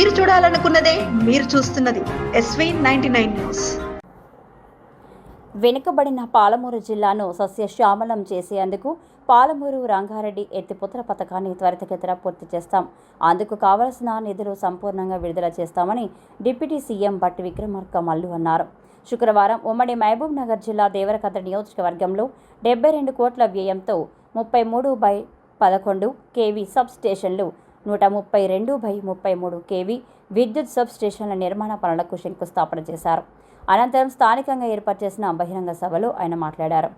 మీరు చూడాలనుకున్నదే మీరు చూస్తున్నది ఎస్వీ నైన్టీ నైన్ న్యూస్ వెనుకబడిన పాలమూరు జిల్లాను సస్యశ్యామలం చేసేందుకు పాలమూరు రంగారెడ్డి ఎత్తిపుత్ర పథకాన్ని త్వరితగతిన పూర్తి చేస్తాం. అందుకు కావలసిన నిధులు సంపూర్ణంగా విడుదల చేస్తామని డిప్యూటీ సీఎం బట్టి విక్రమార్క మల్లు అన్నారు. శుక్రవారం ఉమ్మడి మహబూబ్ నగర్ జిల్లా దేవరకద్ర నియోజకవర్గంలో డెబ్బై రెండు కోట్ల వ్యయంతో ముప్పై మూడు బై పదకొండు కేవీ సబ్ స్టేషన్లు నూట ముప్పై రెండు బై ముప్పై మూడు కేవీ విద్యుత్ సబ్ స్టేషన్ల నిర్మాణ పనులకు శంకుస్థాపన చేశారు. అనంతరం స్థానికంగా ఏర్పాటు చేసిన బహిరంగ సభలో ఆయన మాట్లాడారు.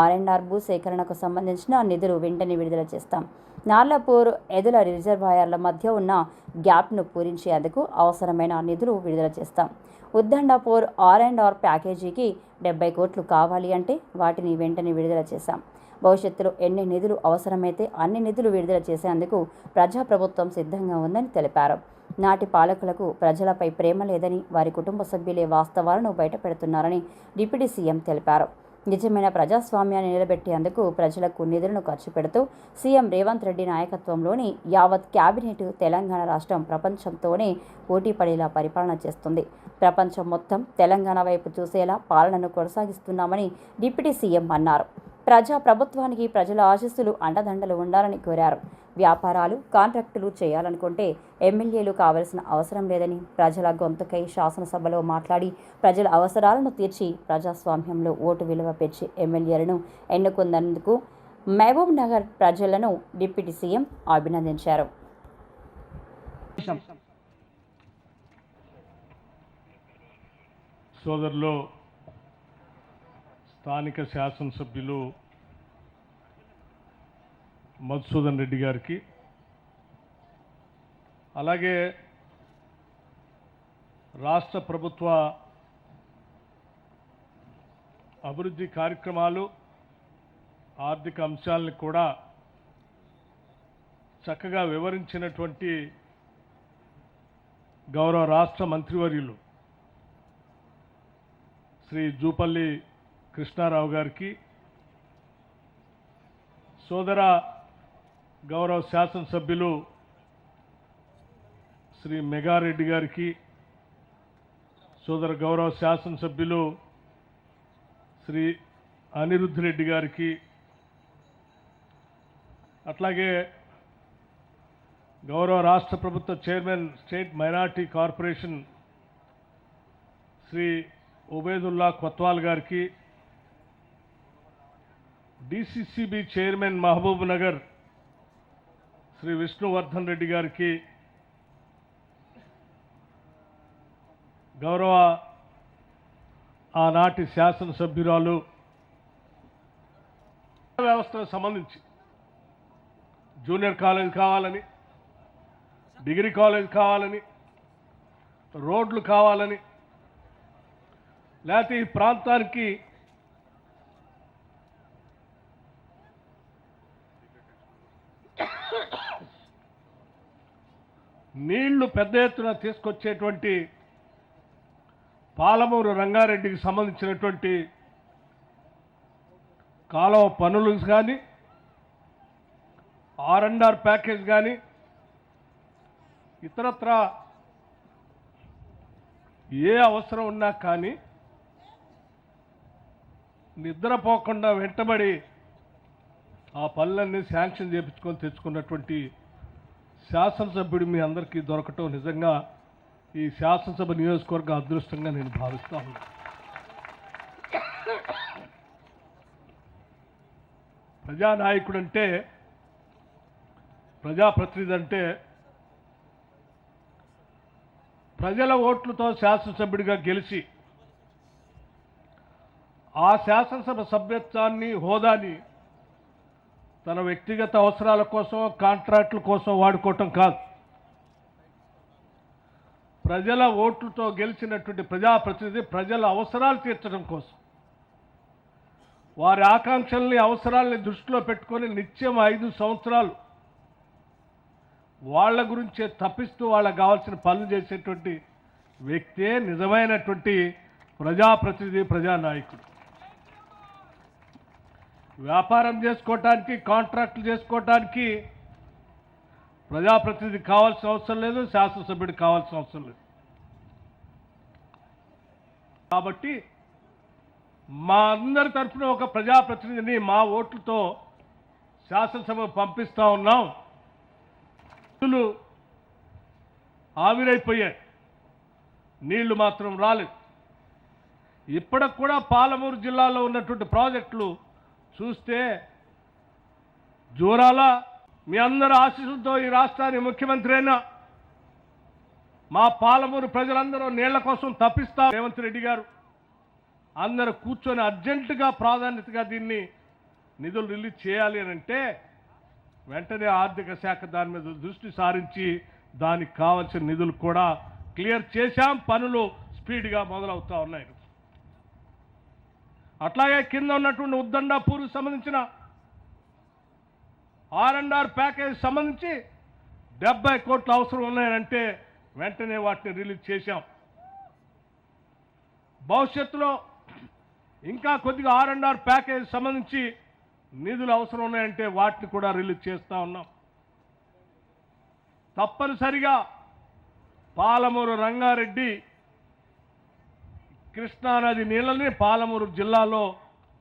ఆర్ఎన్ఆర్ భూ సేకరణకు సంబంధించిన నిధులు వెంటనే విడుదల చేస్తాం. నార్లపూర్ ఎదుల రిజర్వాయర్ల మధ్య ఉన్న గ్యాప్ను పూరించేందుకు అవసరమైన నిధులు విడుదల చేస్తాం. ఉద్దండపూర్ ఆర్ అండ్ ఆర్ ప్యాకేజీకి డెబ్బై కోట్లు కావాలి అంటే వాటిని వెంటనే విడుదల చేశాం. భవిష్యత్తులో ఎన్ని నిధులు అవసరమైతే అన్ని నిధులు విడుదల చేసేందుకు ప్రజాప్రభుత్వం సిద్ధంగా ఉందని తెలిపారు. నాటి పాలకులకు ప్రజలపై ప్రేమ లేదని వారి కుటుంబ సభ్యులే వాస్తవాలను బయటపెడుతున్నారని డిప్యూటీ సీఎం తెలిపారు. నిజమైన ప్రజాస్వామ్యాన్ని నిలబెట్టేందుకు ప్రజలకు నిధులను ఖర్చు పెడుతూ సీఎం రేవంత్ రెడ్డి నాయకత్వంలోని యావత్ క్యాబినెట్ తెలంగాణ రాష్ట్రం ప్రపంచంతోనే పోటీపడేలా పరిపాలన చేస్తుంది. ప్రపంచం మొత్తం తెలంగాణ వైపు చూసేలా పాలనను కొనసాగిస్తున్నామని డిప్యూటీ సీఎం అన్నారు. ప్రజా ప్రభుత్వానికి ప్రజల ఆశస్సులు అండదండలు ఉండాలని కోరారు. వ్యాపారాలు కాంట్రాక్టులు చేయాలనుకుంటే ఎమ్మెల్యేలు కావలసిన అవసరం లేదని ప్రజల గొంతుకై శాసనసభలో మాట్లాడి ప్రజల అవసరాలను తీర్చి ప్రజాస్వామ్యంలో ఓటు విలువ పెంచి ఎమ్మెల్యేలను ఎన్నుకున్నందుకు మహబూబ్ నగర్ ప్రజలను డిప్యూటీ సీఎం అభినందించారు. సోదరులు స్థానిక శాసనసభ్యులు మధుసూదన్ రెడ్డి గారికి అలాగే రాష్ట్ర ప్రభుత్వ అభివృద్ధి కార్యక్రమాలు ఆర్థిక అంశాలను కూడా చక్కగా వివరించినటువంటి గౌరవ రాష్ట్ర మంత్రివర్యులు శ్రీ జూపల్లి కృష్ణారావు గారికి సోదర గౌరవ శాసనసభ్యులు శ్రీ మెగారెడ్డి గారికి సోదర గౌరవ శాసనసభ్యులు శ్రీ అనిరుద్ధ్ రెడ్డి గారికి అట్లాగే గౌరవ రాష్ట్ర ప్రభుత్వ chairman state minority corporation Shri Ubedullah Kotwal గారికి డిసిసిబి చైర్మన్ మహబూబ్ నగర్ శ్రీ విష్ణువర్ధన్ రెడ్డి గారికి గౌరవ ఆనాటి శాసనసభ్యురాలు వ్యవస్థకు సంబంధించి జూనియర్ కాలేజ్ కావాలని డిగ్రీ కాలేజ్ కావాలని రోడ్లు కావాలని లేకపోతే ఈ ప్రాంతానికి నీళ్ళు పెద్ద ఎత్తున తీసుకొచ్చేటువంటి పాలమూరు రంగారెడ్డికి సంబంధించినటువంటి కాలువ పనులు కానీ ఆర్ అండ్ ఆర్ ప్యాకేజ్ కానీ ఇతరత్ర ఏ అవసరం ఉన్నా కానీ నిద్రపోకుండా వెంటబడి ఆ పనులన్నీ శాంక్షన్ చేపించుకొని తెచ్చుకున్నటువంటి శాసనసభ్యుడు మీ అందరికీ దొరకటం నిజంగా ఈ శాసనసభ నియోజకవర్గ అదృష్టంగా నేను భావిస్తా ఉన్నాను. ప్రజానాయకుడు అంటే ప్రజాప్రతినిధి అంటే ప్రజల ఓట్లతో శాసనసభ్యుడిగా గెలిచి ఆ శాసనసభ సభ్యత్వాన్ని హోదాని తన వ్యక్తిగత అవసరాల కోసం కాంట్రాక్టుల కోసం వాడుకోవటం కాదు. ప్రజల ఓట్లతో గెలిచినటువంటి ప్రజాప్రతినిధి ప్రజల అవసరాలు తీర్చడం కోసం. వారి ఆకాంక్షల్ని అవసరాలని దృష్టిలో పెట్టుకొని నిత్యం ఐదు సంవత్సరాలు వాళ్ళ గురించే తప్పిస్తూ వాళ్ళకు కావాల్సిన పనులు చేసేటువంటి వ్యక్తే నిజమైనటువంటి ప్రజాప్రతినిధి ప్రజానాయకుడు. వ్యాపారం చేసుకోవటానికి కాంట్రాక్టులు చేసుకోవటానికి ప్రజాప్రతినిధి కావాల్సిన అవసరం లేదు శాసనసభ్యుడు కావాల్సిన అవసరం లేదు. కాబట్టి మా అందరి తరఫున ఒక ప్రజాప్రతినిధిని మా ఓట్లతో శాసనసభకు పంపిస్తా ఉన్నాం. ఆవిరైపోయాయి. నీళ్ళు మాత్రం రాలేదు. ఇప్పటికి కూడా పాలమూరు జిల్లాలో ఉన్నటువంటి ప్రాజెక్టులు చూస్తే జోరాల మీ అందరి ఆశీస్సులతో ఈ రాష్ట్రానికి ముఖ్యమంత్రి అయినా మా పాలమూరు ప్రజలందరూ నీళ్ళ కోసం తప్పిస్తా రేవంత్ రెడ్డి గారు. అందరూ కూర్చొని అర్జెంటుగా ప్రాధాన్యతగా దీన్ని నిధులు రిలీజ్ చేయాలి అని అంటే వెంటనే ఆర్థిక శాఖ దాని మీద దృష్టి సారించి దానికి కావాల్సిన నిధులు కూడా క్లియర్ చేశాం. పనులు స్పీడ్గా మొదలవుతా ఉన్నాయి. అట్లాగే కింద ఉన్నటువంటి ఉద్దండాపూర్కి సంబంధించిన ఆర్ అండ్ ఆర్ ప్యాకేజ్ సంబంధించి డెబ్బై కోట్లు అవసరం ఉన్నాయంటే వెంటనే వాటిని రిలీజ్ చేశాం. భవిష్యత్తులో ఇంకా కొద్దిగా ఆర్ అండ్ ఆర్ ప్యాకేజ్ సంబంధించి నిధులు అవసరం ఉన్నాయంటే వాటిని కూడా రిలీజ్ చేస్తూ ఉన్నాం. తప్పనిసరిగా పాలమూరు రంగారెడ్డి కృష్ణానది నీళ్ళని పాలమూరు జిల్లాలో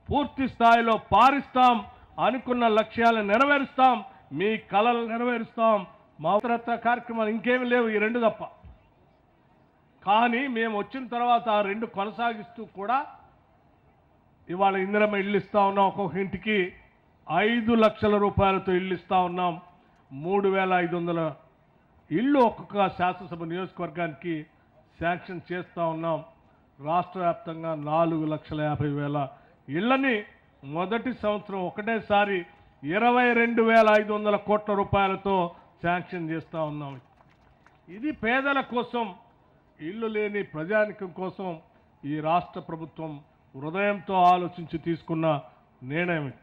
పూర్తి స్థాయిలో పారిస్తాం అనుకున్న లక్ష్యాలను నెరవేరుస్తాం. మీ కళలు నెరవేరుస్తాం. మా కార్యక్రమాలు ఇంకేమి లేవు ఈ రెండు తప్ప. కానీ మేము వచ్చిన తర్వాత ఆ రెండు కొనసాగిస్తూ కూడా ఇవాళ ఇందిరమ్మ ఇల్లు ఇస్తా ఉన్నాం ఒక్కొక్క ఇంటికి. ఐదు లక్షల రూపాయలతో ఇల్లు ఇస్తా ఉన్నాం. మూడు వేల ఐదు వందల ఇల్లు ఒక్కొక్క శాసనసభ నియోజకవర్గానికి శాంక్షన్ చేస్తూ ఉన్నాం. రాష్ట్ర వ్యాప్తంగా నాలుగు లక్షల యాభై వేల ఇళ్ళని మొదటి సంవత్సరం ఒకటేసారి ఇరవై రెండు వేల ఐదు వందల కోట్ల రూపాయలతో శాంక్షన్ చేస్తూ ఉన్నాం. ఇది పేదల కోసం ఇల్లు లేని ప్రజానికం కోసం ఈ రాష్ట్ర ప్రభుత్వం హృదయంతో ఆలోచించి తీసుకున్న నిర్ణయం ఇది.